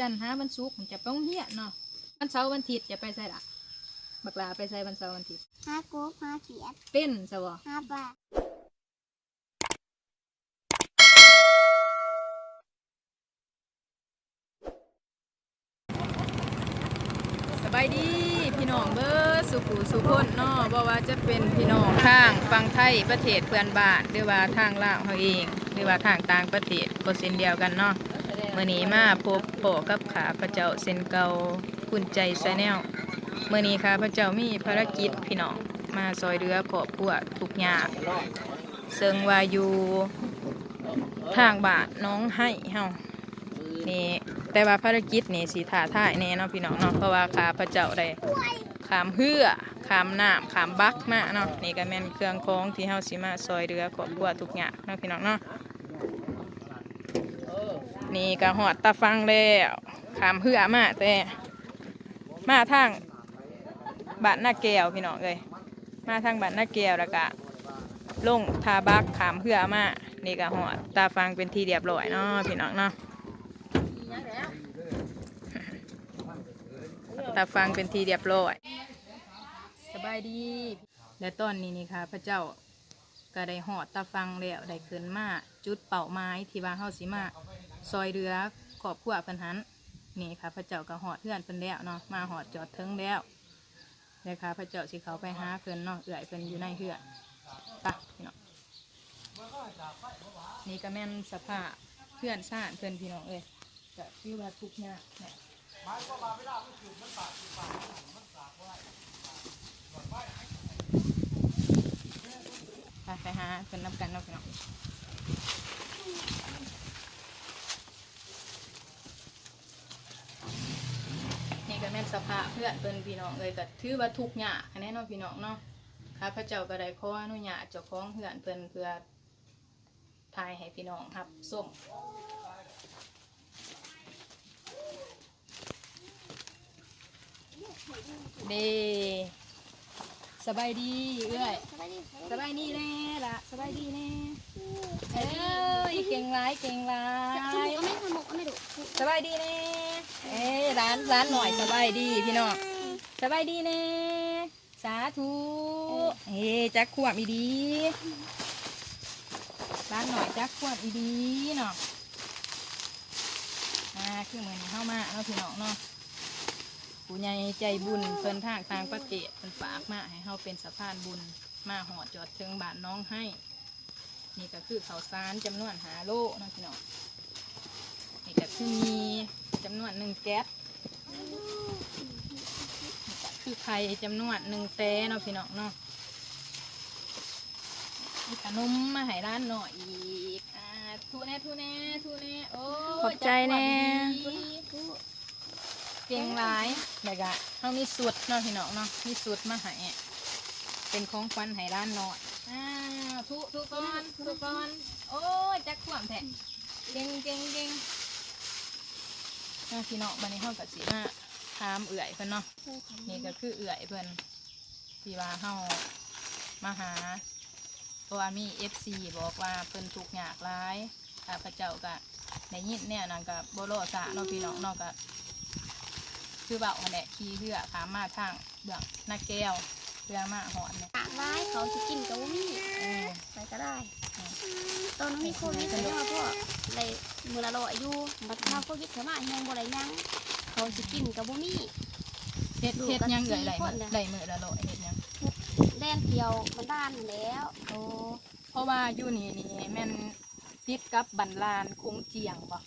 จันทร์หาวันศุกร์จะไปโรงเรียนเนาะวันเสาร์วันอาทิตย์จะไปใส่ละบักลาไปใส่วันเสาร์วันอาทิตย์ห้าโกบห้าเขียดเป็นซะบ่ห้าปลาสบายดีพี่น้องเบอร์สุขุสุคนเนาะบ่ว่าจะเป็นพี่น้องทางฟังไทยประเทศเพื่อนบ้านหรือว่าทางลาวเขาเอง หรือว่าทางต่างประเทศก็เส้นเดียวกันเนาะ มื่อนี้มาพบพ่อกับขาพระเจ้าเส้นเกาคุณใจชาแนลเมื่อนี้ค่ะพระเจ้ามีภารกิจพี่น้องมาซอยเรือครอบครัวทุกย่างซึ่งวาอยู่ทางบ้านน้องให้เฮานี่แต่ว่าภารกิจนี่สีถาท่ายแน่เนาะพี่น้องเนาะเพราะว่าขาพระเจ้าได้ขามเหือขามน้ำขามบักมาเนาะนี่ก็แม่นเครื่องของที่เฮาสิมาซอยเรือครอบครัวทุกยางเนาะพี่น้องเนาะ นี่ก็หอดตาฟังแล้วขามเหือมาแต่มาทางบ้านนาแก้วพี่น้องเลยมาทางบ้านนาแก้วแล้วก็ลงทาบักขามเหือมานี่ก็หอดตาฟังเป็นที่เรียบร้อยเนาะพี่น้องเนาะตาฟังเป็นทีเรียบร้อยสบายดี และตอนนี้นี่ค่ะพระเจ้าก็ได้หอดตาฟังแล้วได้ขึ้นมาจุดเป่าไม้ที่ว่าเฮาสิมา ซอยเรือขอบขั้วเพิ่นหันนี่ค่ะพระเจ้าก็หอดเพื่อนเพิ่นแล้วเนาะมาหอดจอดถึงแล้วเลยค่ะพระเจ้าสิเขาไปหาเพิ่นเนาะเอื่อยเพิ่นอยู่ในเฮือนไปะพี่น้องนี่ก็แม่นสภาพเพื่อนซ่านเพิ่อนพี่น้องเอ้ยก็คือว่าทุกเนี่ยไปไปหาเป็นน้ำกันเนาะพี่น้อง ก็แม่นสภาพเพื่อนเป็นพี่น้องเลยก็ถือว่าทุกข์ยากอันนี้เนาะพี่น้องเนาะข้าพระเจ้าก็ได้ขออนุญาตเจ้าของเพื่อนเพิ่นเพื่อทายให้พี่น้องรับส้มเดสบายดีเอ้ยสบายดีสบายดีแน่ละสบายดีแน่เอ้ยเก่งร้ายเก่งร้าสมุยกก็ไม่สมุกก็ไม่ดุสบายดีแน่ เอ้ร้านร้านหน่อยสบายดีพี่น้องสบายดีแน่สาธุเอ้จักขวบอีดีร้านหน่อยจักขวบอีดีเนาะอ่าคือเหมือนเข้ามาเนาะพี่น้องเนาะผู้ใหญ่ใจบุญเพิ่นทางทางประเทศเพิ่นฝากมาให้เฮาเป็นสะพานบุญมาหอดจอดถึงบ้านน้องให้ นี่ก็คือข้าวสารจำนวนหาโลนะพี่น้อง นี่ก็คือมีจำนวนหนึ่งแก๊สนี่ก็คือไข่จำนวนหนึ่งแต้เนาะพี่น้องเนาะมีขนมมาให้ร้านหน่อยอีกอ่าทูแน่ทูแน่ทูแน่โอ้ยขอบใจแน่ จักหวะดีเก่งหลายแล้วก็เขามีสูตรเนาะพี่น้องเนาะมีสูตรมาให้เป็นของขวัญให้ร้านหน่อยอ้าวทุทุกคนทุกคนโอ้ยจักขวามแท้เก่งเก่งเก่ง อะพี่น้องบันนี้เฮากับสีมาถามเอื่อยเพิ่นเนาะนี่ก็คือเอื่อยเพิ่นที่ว่าเฮามาหาเพราะว่ามีเอฟซีบอกว่าเพิ่นทุกข์ยากหลายข้าพเจ้าก็ได้ยินเนี่ยนั่นก็บ่รอสะเนาะพี่น้องเนาะก็คือเบาหั่นแหละขี่เรือขามมาทางเบื้องหน้าแก้วเรือมาหอนเนี่ยปากร้ายเขาจะกินกับมี่เออไปก็ได้ ตอนนั้นมีโควิดแต่ว่าพ่อเลยมือละร้อยอยู่บัดมาโควิดเขามาแหงบ่ได้ยังเขาจะกินกับบ่มี่เฮ็ดเฮ็ดหยังเอื่อยไหลสี่คนน่ะไหลมือละโลอยเฮ็ดหยังแดนเที่ยวมันด้านนั่นแล้วโอ้เพราะว่าอยู่นี่นี่แม่นติดกับบันลานคงเจียงบ่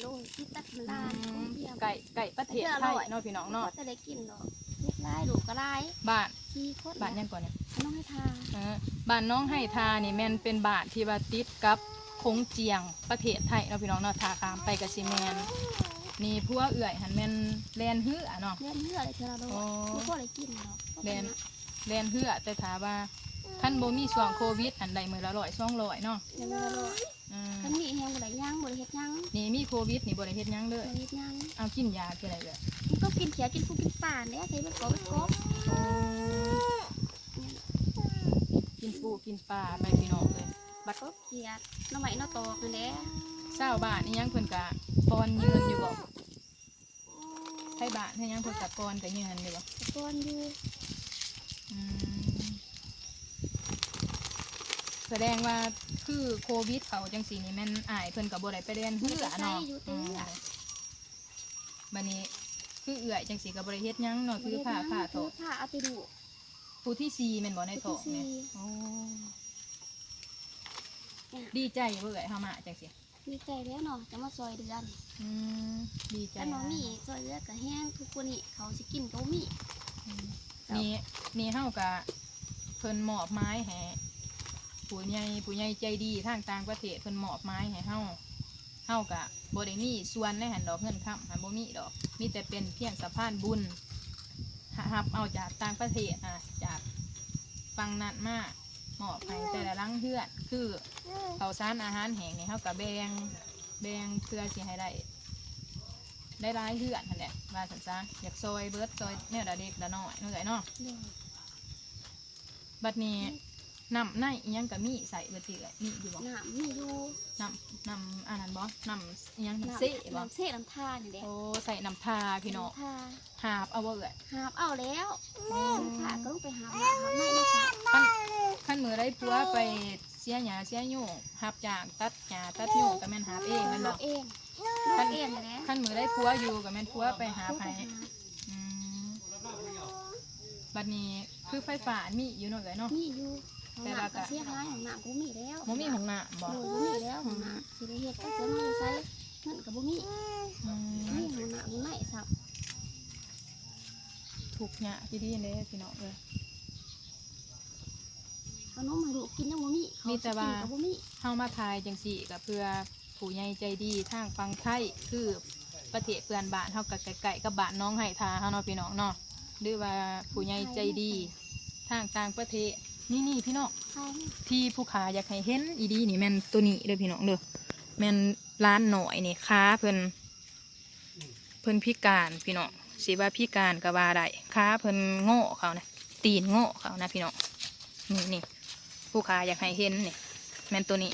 โลกที่ตัดมันด้านเที่ยวไก่ไก่ประเทศไทยเนาะพี่น้องเนาะเนาะจะได้กินเนาะเล็กร้ายดุก็ร้ายบ้านสี่คนบ้านยังก่อนเนี่ย น้องให้ทาเออบ้านน้องไห้ทานี่แม่นเป็นบ้านที่ว่าติดกับคงเจียงประเทศไทยเนาะพี่น้องเนาะทาคามไปกับซีแมนนี่พวกเอื่อยหันแม่นแลนเหือเนาะ เลี้ยงเหืออะไรเธอละโลโอ้ ไม่พ่อได้กินเนาะแลนแลนเหือแต่ถามว่าท่านบ่มีช่วงโควิด อันใดมือละร้อยสองร้อยเนาะเลี้ยงเหือโลอืมท่านมีแหงบ่ได้ยังบ่ได้เฮ็ดยังนี่มีโควิดนี่บ่ได้เฮ็ดหยังเลบ่ยได้เฮ็ดยังเอากินยาคืออะไรเลยมันก็กินเขียวกินฟูกินป่าเนี่ยใช้เป็นกบเป็นกบ กินปูกินปลาไปพี่น้องเลยบัดกบเขียดน้องใหม่น้องโตกันแหละเศร้าบ้านนี่ยังเพิ่นกะปอนยืนอยู่บ่บ้านเฮ็ดหยังเพิ่นตะกอนก็ยืนอยู่บ่ตะกอนอยู่อืมแสดงว่าคือโควิดเขาจังสีนี่แม่นอายเพิ่นก็บ่ได้ไปเรียนเฮือเนาะอืมบัดนี้คือเอื้อยจังสีก็บ่ได้เฮ็ดหยังเนาะคือผ้าผ้าโถคือผ้าเอาไปดู ผู้ที่สี่แม่นบ่ในโถผู้ที่เนี่ยสี่โอ้เนี่ยดีใจเบื่อเฮามาจังสิมีใจแล้วเนาะจะมาซอยเดือนอืมดีใจแต่น้องมีซอยเดือนกับแห้งทุกคนนี่เขาสิกินก็มี อืมนี่นี่เฮาก็เพิ่นมอบไม้ให้ผู้ใหญ่ผู้ใหญ่ใจดีทางต่างประเทศเพิ่นมอบไม้ให้เฮาเฮาก็บ่ได้มีส่วนในหันดอกเงินค้ำหันบ่มีดอกมีแต่เป็นเพียงสะพานบุญ รับเอาจากต่างประเทศอะจากฟังนั้นมามอบให้แต่ละหลังเฮือนคือข้าวสารอาหารแห้งนี่เฮาก็แบ่งแบ่งเพื่อสิให้ได้ได้รายเฮือนนั่นแหละว่าสันซะอยากซอยเบิร์ดซอยเนี่ยเด็กละน้อยเนื่อยเนาะเด้อบัดนี้ นำในอิหยังกับมีใส่เบิดติเลยมีอยู่บ่น้ำมีอยู่นำนำอันนั้นบ่นำอิหยังน้ำเซ่บ่น้ำเซ่น้ำทานี่แหละโอ้ใส่น้ำทาพี่น้องน้ำทาหาบเอาบ่เอ่ยหาบเอาแล้วน้ำทาก็ต้องไปหาบน้ำหาบไม่นะจ๊ะขั้นขั้นมือได้ปัวไปเสียหยาเสียโยงหับจากตัดหยาตัดโยงก็แม่นหาบเองแม่นบ่เองหาบเองนี่แหละขั้นมือได้ปัวอยู่ก็แม่นปัวไปหาบให้อืมบัดนี้คือไฟฟ้ามีอยู่เนาะเอ่ยเนาะมีอยู่ แต่แต่ว่าว่าก็ก็เสียหายของน้ำก็มีแล้วบ่มีห้องน้ำบ่โดยบ่มีแล้วของน้ำสิได้เฮ็ดก็เสียมาใช้เงินก็บ่มีอืมีมของน้ำมีไหมสับถูกเนี่ยพี่ดีเลยพี่น้องเลยขนมให้ลูกกินยังบ่มีเขามีแต่ว่าสิกินก็บ่มีเข้ามาทายจังสี่ก็เพื่อผู้ใหญ่ใจดีทางฟังไทยคือประเทศเพื่อนบ้านเฮากับไก่กับบ้านน้องไห้ทาเฮาเนาะพี่น้องเนาะหรือว่าผู้ใหญ่ใจดี ทางต่างประเทศ นี่นี่พี่น้องใช่ที่ผู้ขาอยากให้เห็นอีดีนี่แม่นตัวนี้เด้อพี่น้องเด้อแม่นร้านหน่อยนี่ค้าเพิ่นเพิ่นพิการพี่น้องสิว่าพิการก็ว่าได้ค้าเพิ่นโง่เขานะตีนโง่เขานะพี่น้องนี่นี่ผู้ขาอยากให้เห็นนี่แม่นตัวนี้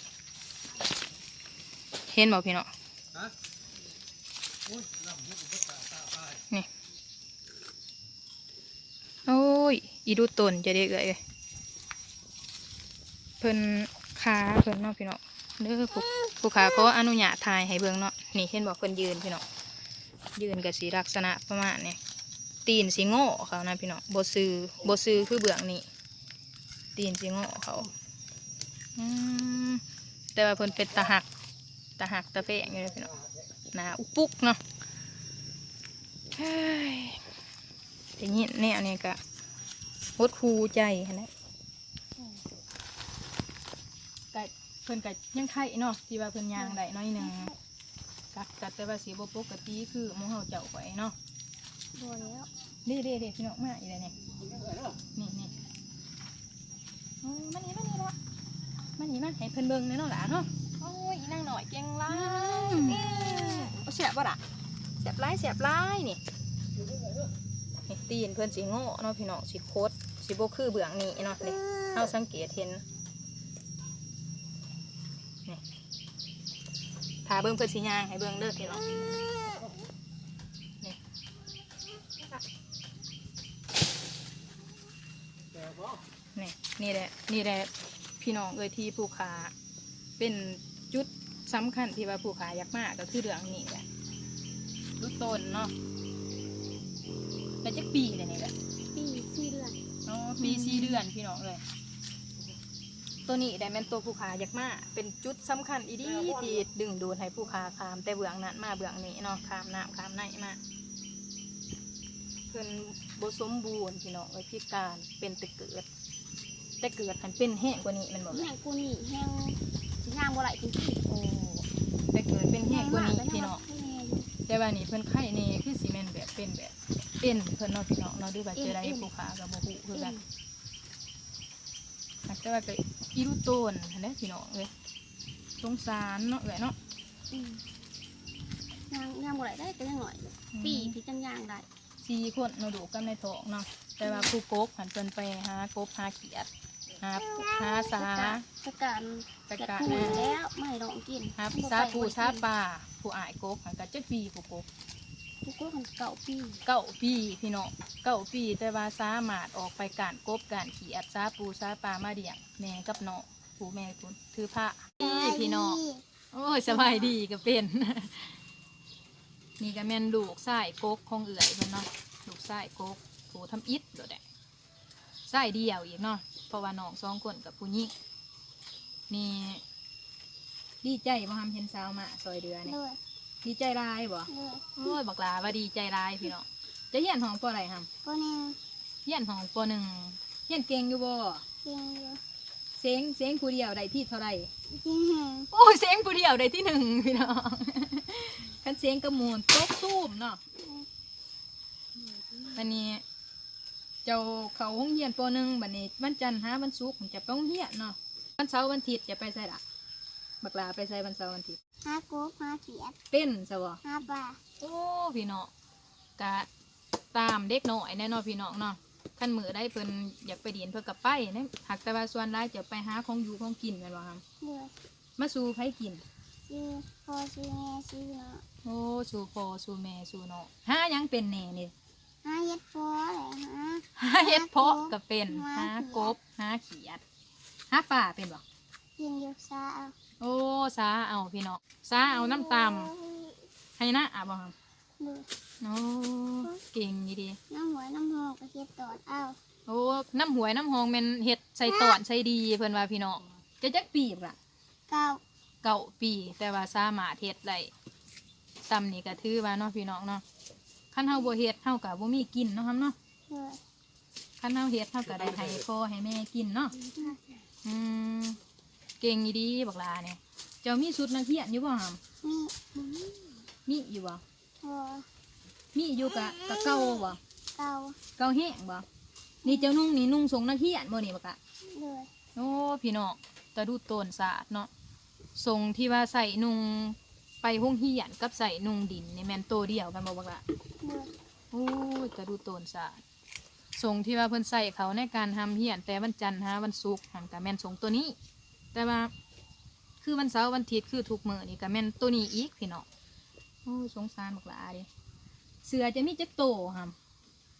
เห็นบ่พี่น้องนี่โอ้ยอีดูตนจะได้เอ่ย เพิ่นค้าเพิ่นเนาะพี่เนาะเด้อผู้ผู้ค้าเขาอนุญาตถ่ายให้เบิ่งเนาะนี่เห็นบอกเพิ่นยืนพี่เนาะยืนกับสีลักษณะประมาณนี้ตีนสีโง่เขานะพี่เนาะบ่ซื้อบซื้อคือเบื้องนี้ตีนสีโง่เขาแต่ว่าเพิ่นเป็นตาหักตาหักตาแฝงอยู่เลยพี่เนาะหนาอุปุกเนาะเฮ้ยแต่นี่แนวนี้ก็หดหูใจนะ ก็เพิ่นก็ยังไข่เนาะที่ว่าเพิ่นย่างได้น้อยหนึงกักกัแต่ว่าสีบ่ปกติคือหมู่เฮาเจ้าไว้เนาะบ่แล้วนี่เด้เด้พี่น้องมาอีแล้วนี่นี่นี่โอ้มานี่มานี่ละมานี่มาให้เพิ่นเบิ่งแน่เนาะหล่ะเนาะโอ้ยอีนางหน่อยเก่งหลายนี่เอาเสียบบ่ล่ะเสียบหลายเสียบหลายนี่นี่ตีนเพิ่นสิโง่เนาะพี่น้องสิโคตรสิบ่คือเบื้องนี้เนาะนี่เฮาสังเกตเห็น ถ้าเบิ่งเพื่อสิย่างให้เบิ่งเด้อพี่น้องนี่นี่นี่แหละนี่แหละพี่น้องเอ้ยที่ผู้ขาเป็นจุดสำคัญที่ว่าผู้ขาอยากมากก็คือเรื่องนี้แหละรูต้นเนาะแต่จักปีเลยนี่แหละปีสี่เดือนอ๋อปีสี่เดือนพี่น้องเลย ตัวนี้ได้เป็นตัวผู้ขาอยากมาเป็นจุดสำคัญอีดีที่ดึงดูดให้ผู้ขาขาม แต่เบื้องนั้นมาเบื้องนี้เนาะขามน้ำขามในมาเพิ่นบสมบูรณ์พี่น้องเลยพิการเป็นแตะเกิด แต่เกิดหันเป็นแห้งกว่านี้แมันบอกแห้งกูนี่แห้งสิย่างบ่ไหลจริงโอ้แต่เกิดเป็นๆแห้งกว่านี้แห้งพี่มน้องแห้งอยู่แต่ว่านี่เพิ่นไข้นี่คือสีแมนแบบเป็นแบบเอ็นเพิ่นเนาะพี่น้องเนาะด้วยว่าจะได้ผู้ขากับบ่ฮู้คือกัน แต่ว่าก็อีรูโตนนั่นแหละพี่น้องเอ้ยสงสารเนาะเอ้ยเนาะอืมย่างย่างบ่ไหลได้ก็ยังหน่อยอยู่ปีพี่จังย่างได้สี่คนเนาะดูกันในท้องเนาะแต่ว่าผู้กบหันเพิ่นไปหากบหาเขียดหาหาสาสการไปจัดกะปูนะแล้วไม่ให้น้องกินหาซาปูซาปลาผู้อายกบหันก็จักปีผู้กบ ผู้ก็กันเก่าปีเก้าปีพี่น้องเก้าปีแต่ว่าสามารถออกไปการกบการขี่อัดซาปูซาปลามาเดี่ยงแม่กับน้องผู้แม่คุณถือผ้าพี่พี่น้องโอ้ยสบายดีก็เป็น นี่ก็แม่นลูกไส้กกของเอื่อยเพิ่นเนาะลูกไส้กกผู้ทำอิฐโดดแหละไส้เดียวอีกเนาะเพราะว่าน้องสองคนกับผู้หญิงนี่ดีใจบ่ทำเห็นสาวมาซอยเดือนี่เลย ดีใจรายบ่เลยโอ้ยบักหลาว่าดีใจรายพี่น้องจะเฮียนห้องปออะไรฮัมก็แน่เฮียนห้องปอหนึ่งเฮียนเก่งอยู่บ่เก่งอยู่เสียงเสียงผู้เดียวได้ที่เท่าไหร่ จริงแหงโอ้ยเสียงผู้เดียวได้ที่หนึ่งพี่น้องคันเสียงกระมูลตกตู้มเนาะวันนี้ เจ้าเขาห้องเฮียนปอหนึ่งบัดนี้วันจันทร์หาวันศุกร์ผมจะไปห้องเฮียนเนาะวันเสาร์วันอาทิตย์จะไปใส่ละ บักหลาไปใส่วันเสาร์วันอาทิตย์หาโกบหาเขียดเป็นซะบ่หาปลาโอ้พี่น้องกะตามเด็กน้อยแน่เนอนพี่น้องเนาะขั้นมือได้เพิ่นอยากไปเดียนเพื่อกับไปเนี่ยหากแต่ว่าส่วนร้ายจะไปหาของอยู่ของกินแม่นบ่ครับเลยมาสู่ไผกินซื้อพ่อซื้อแม่ซื้อเนาะโอ้สู่พ่อสู่แม่สู่น้องหาหยังเป็นแน่นี่หาเฮ็ดพอเลยหาหาเฮ็ดเพาะก็เป็นหาหากบหาเขียดหาป่าเป็นบ่ กินอยู่ซาเอาโอ้สาเอาพี่น้องสาเอาน้ำตำให้นะอะบ่ครับเลยโอ้เก่งดีดีน้ำหวยน้ำหอกก็เฮ็ดตอดเอาโอ้น้ำหวยน้ำหองแม่นเฮ็ดใส่ตอนใส่ดีเพิ่นว่าพี่น้องจะจักปีบล่ะเก้าเก้าปีแต่ว่าสามารถเฮ็ดได้ซ้ำนี่ก็ถือว่าเนาะพี่น้องเนาะคันเฮาบ่เฮ็ดเฮาก็บ่มีกินเนาะครับเนาะเลยคันเฮาเฮ็ดเฮาก็ได้ให้พ่อให้แม่กินเนาะอืม เก่งอีดีบักลาเนี่ยเจ้ามีสุดนักเรียนอยู่บ่หํมีมีอยู่บ่พอมีอยู่กะกะเก่าบ่เก้าเก่าแห้งบ่นี่เจ้านุ่งนี่นุ่งทรงนักเรียนบ่นี่บักอะเลยโอ้พี่น้องตะดูโตนสะอาดเนาะทรงที่ว่าใส่นุ่งไปห้องเฮียนกับใส่นุ่งดินนี่แม่นโตเดียวกันบ่บักละเลยโอ้ยจะดูโตนสะอาดทรงที่ว่าเพิ่นใส่เขาในการทำเฮียนแต่วันจันทร์หาวันศุกร์หันกับแม่นทรงตัวนี้ แต่ว่า คือวันเสาร์วันอาทิตย์คือทุกมื้อนี่กับแม่นตัวนี้อีกพี่น้องโอ้ยสงสารบักหลาเดิเสือจะมีจักโตห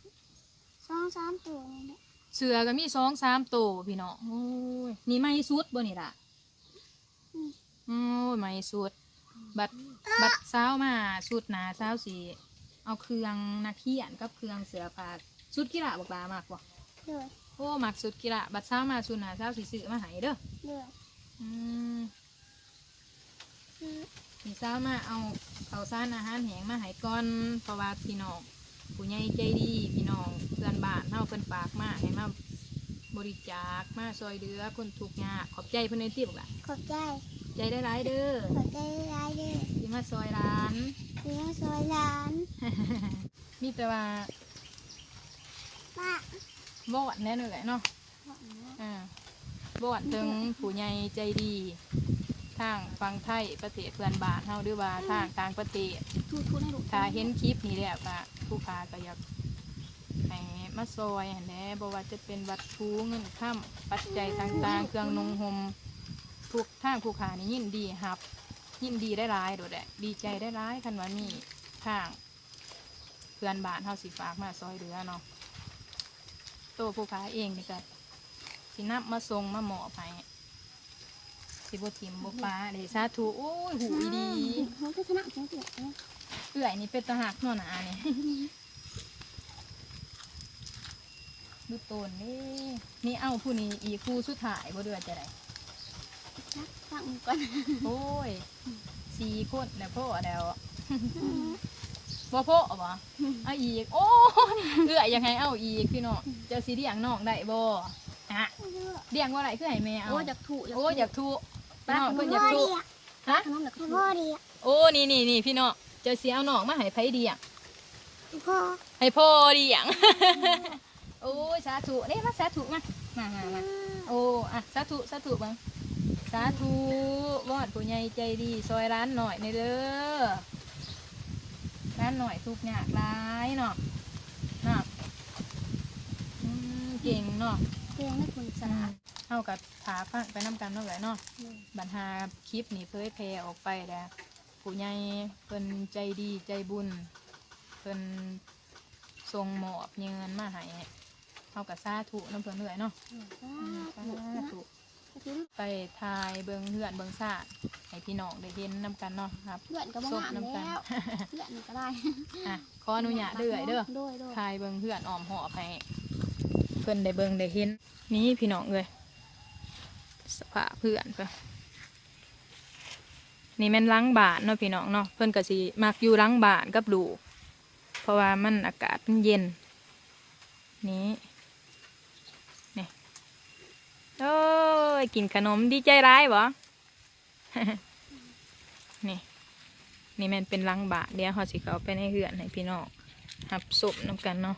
ำสองสามตัวนี่แหละเสือก็มีสองสามโตพี่น้องโอ้ยนี่ไม่สุดบ่นี่ล่ะอืมโอ้ยไม่สุด บัดบัดเช้ามาสุดหนาเช้าสีเอาเครื่องนักเขียนกับเครื่องเสือผ้าสุดกีฬาบักหลามากบ่เลยโอ้มักสุดกีฬาบัดเช้ามาสุดหนาเช้าสีซื้อมาให้เด้อเลย อืมคือนี่เช้ามาเอาข้าวสารอาหารแห้งมาให้ก่อนเพราะว่าพี่น้องผู้ใหญ่ใจดีพี่น้องเพื่อนบ้านเฮาเพิ่นฝากมาให้มาบริจาคมาซอยเดือคนทุกข์ยากขอบใจเพิ่นในที่บอกล่ะขอบใจ ใจได้หลายเด้อขอบใจร้ายเด้อที่มาซอยร้านเลี้ยงซอยร้าน มีแต่ว่าป้าบอดแน่นอนแหละเนาะอ่า บอดถึงผู้ใหญ่ใจดีทางฟังไทยประเทศเพื่อนบ้านเฮาหรือว่าทางต่างประเทศทูทูให้ลูกถ้าเห็นคลิปนี้แล้วก็ผู้ค้าก็อยากให้มาซอยหันแหน่บ่ว่าจะเป็นวัตถุเงินค่ำปัจจัยต่างๆ เครื่องนุ่งห่มทุกทางผู้ค้านี่ยินดีครับ ยินดีได้ร้ายโดดแหละดีใจได้ร้ายคันว่ามีทาง เพื่อนบ้านเฮาสิฝากมาซอยเหลือเนาะโตวผู้ค้าเองนี่ก็ สินับมาส่งมาหมอบให้สิบ่ทิมบ่ปลาเดสาธุโอ้ยหูอีดีเขาคือชนะจังเสียเลยเอื่อยนี่เป็นตะหักเนอหนานี่ดูโตนนี่นี่เอาผู้นี้อีกคู่สุดท้ายบ่เดือจะได้ชักฟังมือก่อนโอ้ยสี่คนแล้วพ่อแล้วบ่พ่อบ่เอาอีก โอ้ยเอื่อยยังไงเอาอีกพี่น้องเจ้าสีเดียงน้องได้บ่ฮะ เดียงว่าไรคือให้แม่เอาโอ้อยากถูกโอ้ยอยากทุพี่น้องเพิ่นอยากทุฮะขนมอยากถูกพ่อดีโอ้นี่นี่นี่พี่น้องเจ้าสียเอาน้องมาให้ไผเดียงพ่อให้พ่อเดียงโอ้ยสาธุนี่มาสาธุมามามามาโอ้อะสาธุสาธุบังสาธุวอดผู้ใหญ่ใจดี ซอยร้านหน่อยในเด้อร้านหน่อยทุกอยางร้ายเนาะเนาะอืมเก่งเนาะ พงไม่คุณสลาเท่ากับถาฟังไปน้ำกันเนาะไหลเนาะบัญหาคลิปนี้เผยแพร่ออกไปแล้วผู้ใหญ่เพิ่นใจดีใจบุญเพิ่นทรงหมอบเงินมาให้เฮากับสาธุน้ำเพิ่นเรื่อยเนาะสาธุนไปทายเบิงเฮือนเบิงซาให้พี่น้องได้เห็นนํกันเนาะครับเพื่อนก็บ่งามน้ำกันแล้วเพื่อนก็ได้อะขออนุญาตเด้อยเด้อทายเบิงเฮือนอ้อมหอบให้ พิ่นได้เบิงได้เห็นนี่พี่น้องเอ้ยสภาพเพื่อนเพิ่นนี่แม่นล้างบานเนาะพี่น้องเนาะเพิ่นก็สิมักอยู่ล้างบานกับดูกเพราะว่ามันอากาศมันเย็นนี่นี่โอ้ยกินขนมดีใจร้ายบ่นี่นี่แมันเป็นหลังบาทเดี๋ยวเขาสิเขาไปในเหือนให้พี่น้องหับศพน้ำกันเนาะ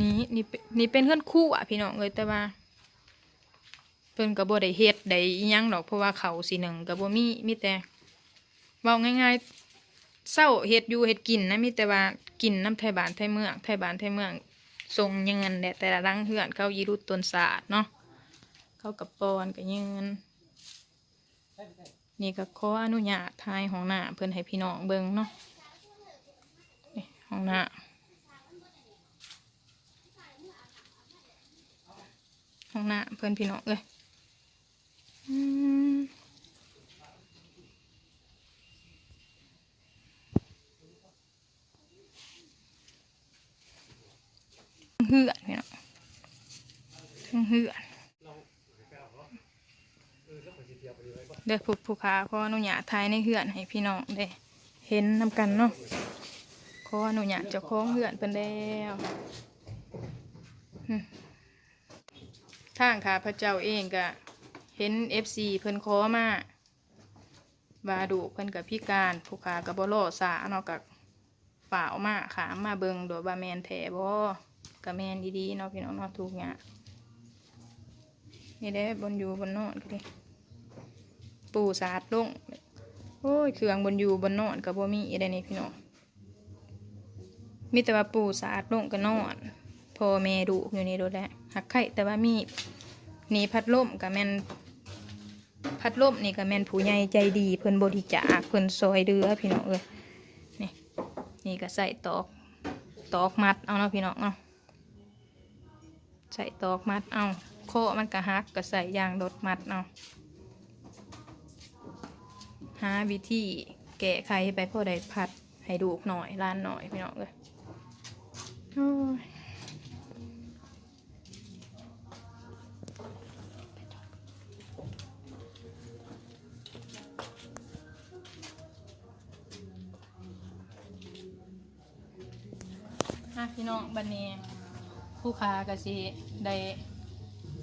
นี่นี่เป็นนี่เป็นเพื่อนคู่อะพี่น้องเลยแต่ว่าเพิ่นกับบ่ได้เฮ็ดได้ยังดอกเพราะว่าเขาสีหนึ่งกับบ่มีมีแต่เว้าง่ายๆเศร้าเฮ็ดอยู่เฮ็ดกินนะมีแต่ว่ากินน้ำไทยบ้านไทยเมืองไทยบ้านไทยเมืองทรงยังเงินแหละแต่ละรังเหือนเขายีรุดตนศาสตร์เนาะเขากับปอนกับยืนนี่ก็ขออนุญาตทายห้องหน้าเพื่อนให้พี่น้องเบิ่งเนาะนี่ห้องหน้า ห้องหน้าเพื่อนพี่น้องเลยเหือนพี่น้องทั้งเหือนเด้อผู้ผู้ค้าขออนุญาตถ่ายในเหือนให้พี่น้องได้เห็นนำกันเนาะขออนุญาตเจ้าของเหือนเพิ่นแล้ว ทางข้าพระเจ้าเองก็เห็น FC เพิ่นขอมาบาดูเพิ่นกับพิการผู้ค้าก็บ่รอสาเนาะกับฝ่าวมาขามาเบิงโดยว่าแมนแท้บ่ก็แมนดีๆเนาะพี่น้องเนาะทุกอย่างนี่ได้บนอยู่บนนอนก็ดิปูสาดลงโอ้ยเครื่องบนอยู่บนนอนกับบ่มีอะไรนี่พี่น้องมีแต่ว่าปูสาดลงก็นอนพ่อแม่ดูอยู่นี่โดดแหละ หักไข่แต่ว่ามีนี่พัดลมกับแมนพัดลมนี่กับแมนผู้ใหญ่ใจดี เพิ่นบริจาคเพิ่นซอยเดือพี่น้องเอ้ยนี่นี่ก็ใส่ตอกตอกมัดเอาเนาะพี่น้องเนาะใส่ตอกมัดเอาโคมันก็หักก็ใส่ยางรถมัดเอาหาวิธีแก้ไขไปพ่อได้พัดให้ดูกหน่อยล้านหน่อยพี่น้องเลย พี่น้องบันนี้ผู้ค้าก็สิได้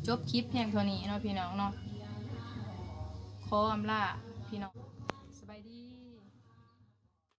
จบคลิปเพียงเท่านี้เนาะพี่น้องเนาะขออำลา